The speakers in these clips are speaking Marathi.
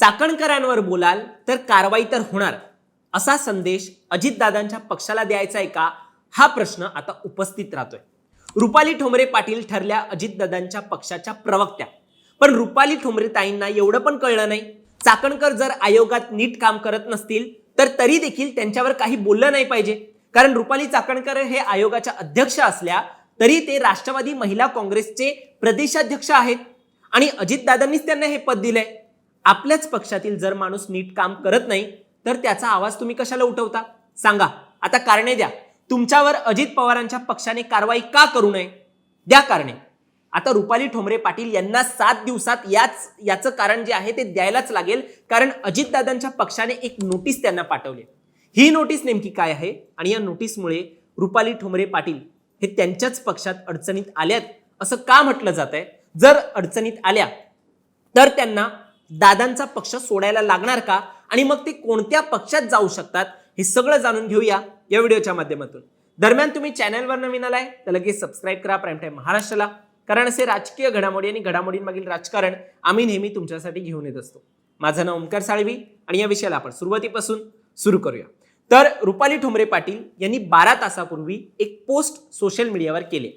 चाकणकरांवर बोलाल तर कारवाई तर होणार. असा संदेश अजितदादांच्या पक्षाला द्यायचा आहे का? हा प्रश्न आता उपस्थित राहतोय. रुपाली ठोंबरे पाटील ठरल्या अजितदादांच्या पक्षाच्या प्रवक्त्या. पण रुपाली ठोंबरे ताईंना एवढं पण कळलं नाही. चाकणकर जर आयोगात नीट काम करत नसतील तर तरी देखील त्यांच्यावर काही बोललं नाही पाहिजे. कारण रुपाली चाकणकर हे आयोगाच्या अध्यक्ष असल्या तरी ते राष्ट्रवादी महिला काँग्रेसचे प्रदेशाध्यक्ष आहेत. आणि अजितदादांनीच त्यांना हे पद दिलंय. आपल्याच पक्षातील जर माणूस नीट काम करत नाही तर त्याचा आवाज तुम्ही कशाला उठवता? सांगा. आता कारणे द्या. तुमच्यावर अजित पवारांच्या पक्षाने कारवाई का करू नये? द्या कारणे. आता रुपाली ठोंबरे पाटील यांना सात दिवसात याच याचं कारण जे आहे ते द्यायलाच लागेल कारण अजितदादांच्या पक्षाने एक नोटीस त्यांना पाठवली. ही नोटीस नेमकी काय आहे? आणि या नोटीसमुळे रुपाली ठोंबरे पाटील हे त्यांच्याच पक्षात अडचणीत आल्यात असं का म्हटलं जात आहे जर अडचणीत आल्या तर त्यांना दादांचा पक्ष सोडायला लागणार का? आणि मग ते कोणत्या पक्षात जाऊ शकतात? हे सगळं जाणून घेऊया या व्हिडिओच्या माध्यमातून. दरम्यान तुम्ही चॅनलवर नवीन आलाय तर लगेच सबस्क्राईब करा प्राईम टाईम महाराष्ट्राला. कारण असे राजकीय घडामोडी आणि घडामोडींमागील राजकारण आम्ही नेहमी तुमच्यासाठी घेऊन येत असतो. माझं नाव ओमकार साळवी आणि या विषयाला आपण सुरुवातीपासून सुरू करूया. तर रुपाली ठोंबरे पाटील यांनी बारा तासापूर्वी एक पोस्ट सोशल मीडियावर केले.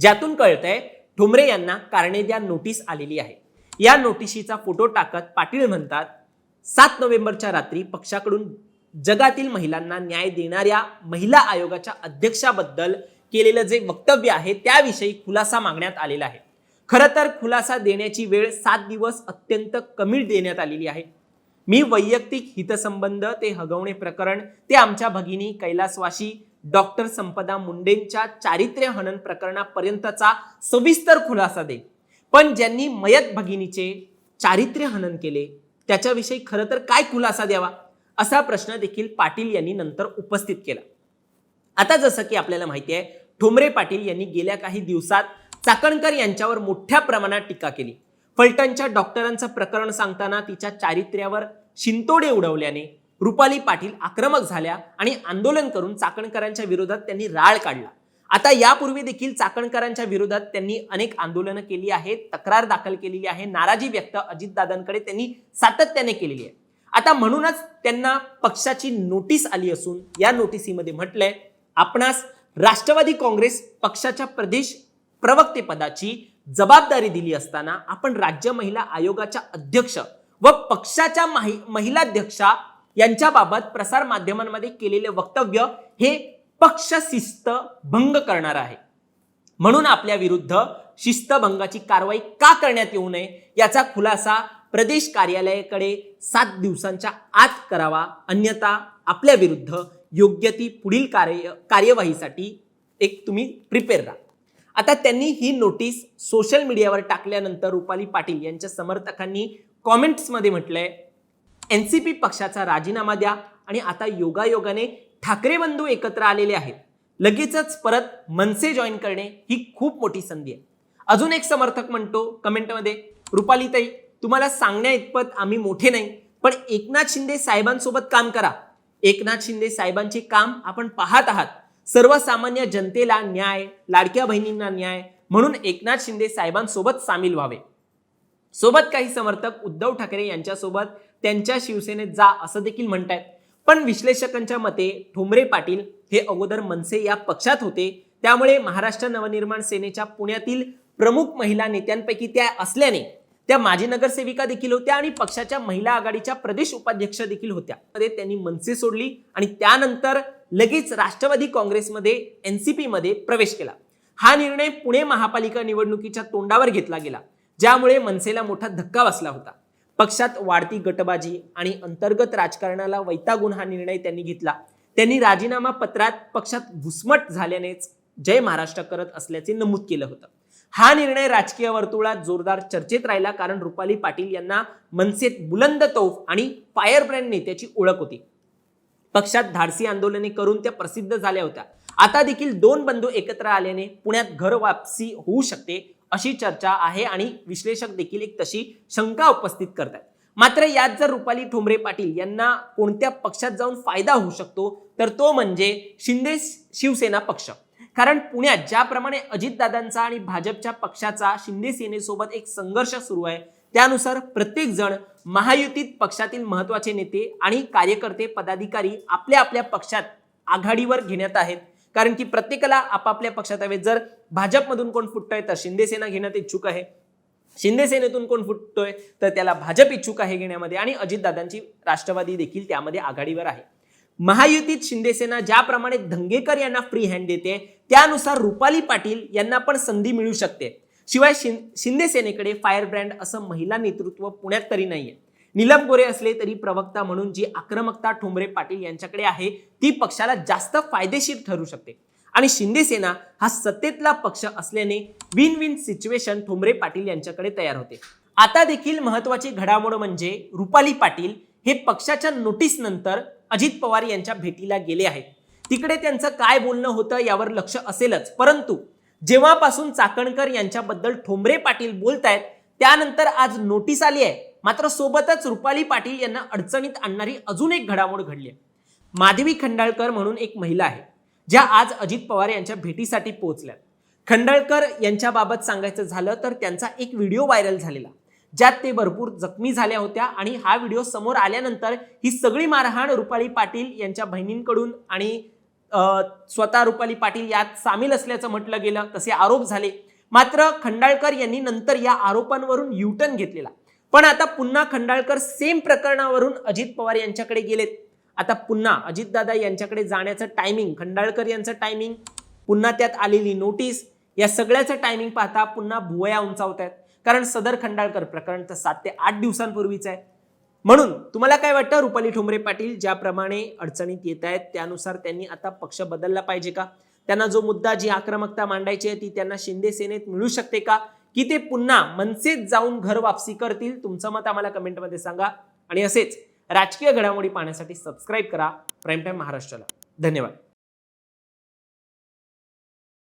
ज्यातून कळतंय ठोंबरे यांना कारणे द्या नोटीस आलेली आहे. या नोटिशीचा फोटो टाकत पाटील म्हणतात सात नोव्हेंबरच्या रात्री पक्षाकडून जगातील महिलांना न्याय देणाऱ्या महिला आयोगाच्या अध्यक्षाबद्दल केलेलं जे वक्तव्य आहे त्याविषयी खुलासा मागण्यात आलेला आहे. खरं तर खुलासा देण्याची वेळ सात दिवस अत्यंत कमी देण्यात आलेली आहे. मी वैयक्तिक हितसंबंध ते हगवणे प्रकरण ते आमच्या भगिनी कैलासवाशी डॉक्टर संपदा मुंडेंच्या चारित्र्य हनन प्रकरणापर्यंतचा सविस्तर खुलासा देईल पण ज्यांनी मयत भगिनीचे चारित्र्य हनन केले त्याच्याविषयी खरं तर काय खुलासा द्यावा? असा प्रश्न देखील पाटील यांनी नंतर उपस्थित केला. आता जसं की आपल्याला माहिती आहे ठोंबरे पाटील यांनी गेल्या काही दिवसात चाकणकर यांच्यावर मोठ्या प्रमाणात टीका केली. फलटणच्या डॉक्टरांचं प्रकरण सांगताना तिच्या चारित्र्यावर शिंतोडे उडवल्याने रुपाली पाटील आक्रमक झाल्या आणि आंदोलन करून चाकणकरांच्या विरोधात त्यांनी राळ काढला. आता यापूर्वी देखील चाकणकरांच्या विरोधात त्यांनी अनेक आंदोलनं केली आहेत तक्रार दाखल केलेली आहे नाराजी व्यक्त अजितदादांकडे त्यांनी सातत्याने केलेली आहे. आता म्हणूनच त्यांना पक्षाची नोटीस आली असून या नोटिसीमध्ये म्हटलंय आपणास राष्ट्रवादी काँग्रेस पक्षाच्या प्रदेश प्रवक्तेपदाची जबाबदारी दिली असताना आपण राज्य महिला आयोगाच्या अध्यक्ष व पक्षाच्या माहि- महिलाध्यक्षा यांच्याबाबत प्रसार माध्यमांमध्ये केलेले वक्तव्य हे पक्ष शिस्त भंग करणार आहे. म्हणून आपल्या विरुद्ध शिस्तभंगाची कारवाई का करण्यात येऊ नये याचा खुलासा प्रदेश कार्यालयाकडे सात दिवसांच्या आत करावा अन्यथा आपल्या विरुद्ध योग्य ती पुढील कार्य कार्यवाहीसाठी एक तुम्ही प्रिपेअर राहा. आता त्यांनी ही नोटीस सोशल मीडियावर टाकल्यानंतर रुपाली पाटील यांच्या समर्थकांनी कॉमेंट्समध्ये म्हटलंय एन सी पी पक्षाचा राजीनामा द्या आणि आता योगायोगाने ठाकरे बंधू एकत्र आलेले आहेत. लगेचच परत मनसे जॉईन करणे ही खूप मोठी संधी आहे. अजून एक समर्थक म्हणतो कमेंटमध्ये रुपालीताई तुम्हाला सांगण्या इतपत आम्ही मोठे नाही पण एकनाथ शिंदे साहेबांसोबत काम करा. एकनाथ शिंदे साहेबांचे काम आपण पाहत आहात. सर्वसामान्य जनतेला न्याय लाडक्या बहिणींना न्याय म्हणून एकनाथ शिंदे साहेबांसोबत सामील व्हावे. सोबत काही समर्थक उद्धव ठाकरे यांच्यासोबत त्यांच्या शिवसेनेत जा असं देखील म्हणतायत. पण विश्लेषकांच्या मते ठोंबरे पाटील हे अगोदर मनसे या पक्षात होते. त्यामुळे महाराष्ट्र नवनिर्माण सेनेच्या पुण्यातील प्रमुख महिला नेत्यांपैकी त्या असल्याने त्या माजी नगरसेविका देखील होत्या आणि पक्षाच्या महिला आघाडीच्या प्रदेश उपाध्यक्ष देखील होत्या. मध्ये त्यांनी मनसे सोडली आणि त्यानंतर लगेच राष्ट्रवादी काँग्रेसमध्ये एनसीपी मध्ये प्रवेश केला. हा निर्णय पुणे महापालिका निवडणुकीच्या तोंडावर घेतला गेला ज्यामुळे मनसेला मोठा धक्का बसला होता. पक्षात वाढती गटबाजी आणि अंतर्गत राजकारणाला वैतागून हा निर्णय त्यांनी घेतला. त्यांनी राजीनामा पत्रात पक्षात घुसमट झाल्यानेच जय महाराष्ट्र करत असल्याचे नमूद केलं होतं. हा निर्णय राजकीय वर्तुळात जोरदार चर्चेत राहिला कारण रुपाली पाटील यांना मनसेत बुलंद तोफ आणि फायरब्रँड नेत्याची ओळख होती. पक्षात धाडसी आंदोलने करून त्या प्रसिद्ध झाल्या होत्या. आता देखील दोन बंधू एकत्र आल्याने पुण्यात घर वापसी होऊ शकते अशी चर्चा आहे आणि विश्लेषक देखील एक तशी शंका उपस्थित करतात मात्र यात जर रुपाली ठोंबरे पाटील यांना कोणत्या पक्षात जाऊन फायदा होऊ शकतो तर तो म्हणजे शिंदे शिवसेना पक्ष. कारण पुण्यात ज्याप्रमाणे अजितदादांचा आणि भाजपच्या पक्षाचा शिंदे सेनेसोबत एक संघर्ष सुरू आहे त्यानुसार प्रत्येक जण महायुतीत पक्षातील महत्त्वाचे नेते आणि कार्यकर्ते पदाधिकारी आपल्या आपल्या पक्षात आघाडीवर घेण्यात आहेत. कारण की प्रत्येकाला आपापल्या पक्षात हवे. जर भाजपमधून कोण फुटतोय तर शिंदेसेना घेण्यात इच्छुक आहे. शिंदे सेनेतून कोण फुटतोय तर त्याला भाजप इच्छुक आहे घेण्यामध्ये. आणि अजितदादांची राष्ट्रवादी देखील त्यामध्ये आघाडीवर आहे. महायुतीत शिंदेसेना ज्याप्रमाणे धंगेकर यांना फ्री हँड देते त्यानुसार रुपाली पाटील यांना पण संधी मिळू शकते. शिवाय शिं- शिंदे सेनेकडे फायर ब्रँड असं महिला नेतृत्व पुण्यात तरी नाहीये. नीलम गोरे असले तरी प्रवक्ता म्हणून जी आक्रमकता ठोंबरे पाटील यांच्याकडे आहे ती पक्षाला जास्त फायदेशीर ठरू शकते. आणि शिंदे सेना हा सत्तेतला पक्ष असल्याने win win situation Thombre Patil यांच्याकडे तयार होते. आता देखील महत्वाची घडामोड म्हणजे रुपाली पाटील हे पक्षाच्या नोटीस नंतर अजित पवार यांच्या भेटीला गेले आहेत. तिकडे त्यांचं काय बोलणं होतं यावर लक्ष असेलच. परंतु जेव्हापासून चाकणकर यांच्याबद्दल ठोंबरे पाटील बोलतायत त्यानंतर आज नोटीस आली आहे. मात्र सोबतच रुपाली पाटील यांना अडचणीत आणणारी अजून एक घडामोड घडली आहे. माधवी खंडाळकर म्हणून एक महिला आहे ज्या आज अजित पवार यांच्या भेटीसाठी पोहोचल्या. खंडाळकर यांच्याबाबत सांगायचं झालं तर त्यांचा एक व्हिडिओ व्हायरल झालेला. ज्यात ते भरपूर जखमी झाल्या होत्या आणि हा व्हिडिओ समोर आल्यानंतर ही सगळी मारहाण रुपाली पाटील यांच्या बहिणींकडून आणि स्वतः रुपाली पाटील यात सामील असल्याचं म्हटलं गेलं तसे आरोप झाले. मात्र खंडाळकर यांनी नंतर या आरोपांवरून युटर्न घेतलेला. पण आता पुन्हा खंडाळकर सेम प्रकरणावरून अजित पवार यांच्याकडे गेलेत. आता पुन्हा अजितदादा यांच्याकडे जाण्याचं टायमिंग खंडाळकर यांचं टायमिंग पुन्हा त्यात आलेली नोटीस या सगळ्याचं टायमिंग पाहता पुन्हा भुवया उंचावत आहेत कारण सदर खंडाळकर प्रकरण तर सात ते आठ दिवसांपूर्वीच आहे. म्हणून तुम्हाला काय वाटतं? रुपाली ठोंबरे पाटील ज्याप्रमाणे अडचणीत येत आहेत त्यानुसार त्यांनी आता पक्ष बदलला पाहिजे का? त्यांना जो मुद्दा जी आक्रमकता मांडायची आहे ती त्यांना शिंदे सेनेत मिळू शकते का? की ते पुन्हा मनसेत जाऊन घर वापसी करतील? तुमचं मत आम्हाला कमेंटमध्ये सांगा. आणि असेच राजकीय घडामोडी पाहण्यासाठी सबस्क्राईब करा. प्राईम टाईम महाराष्ट्राला. धन्यवाद.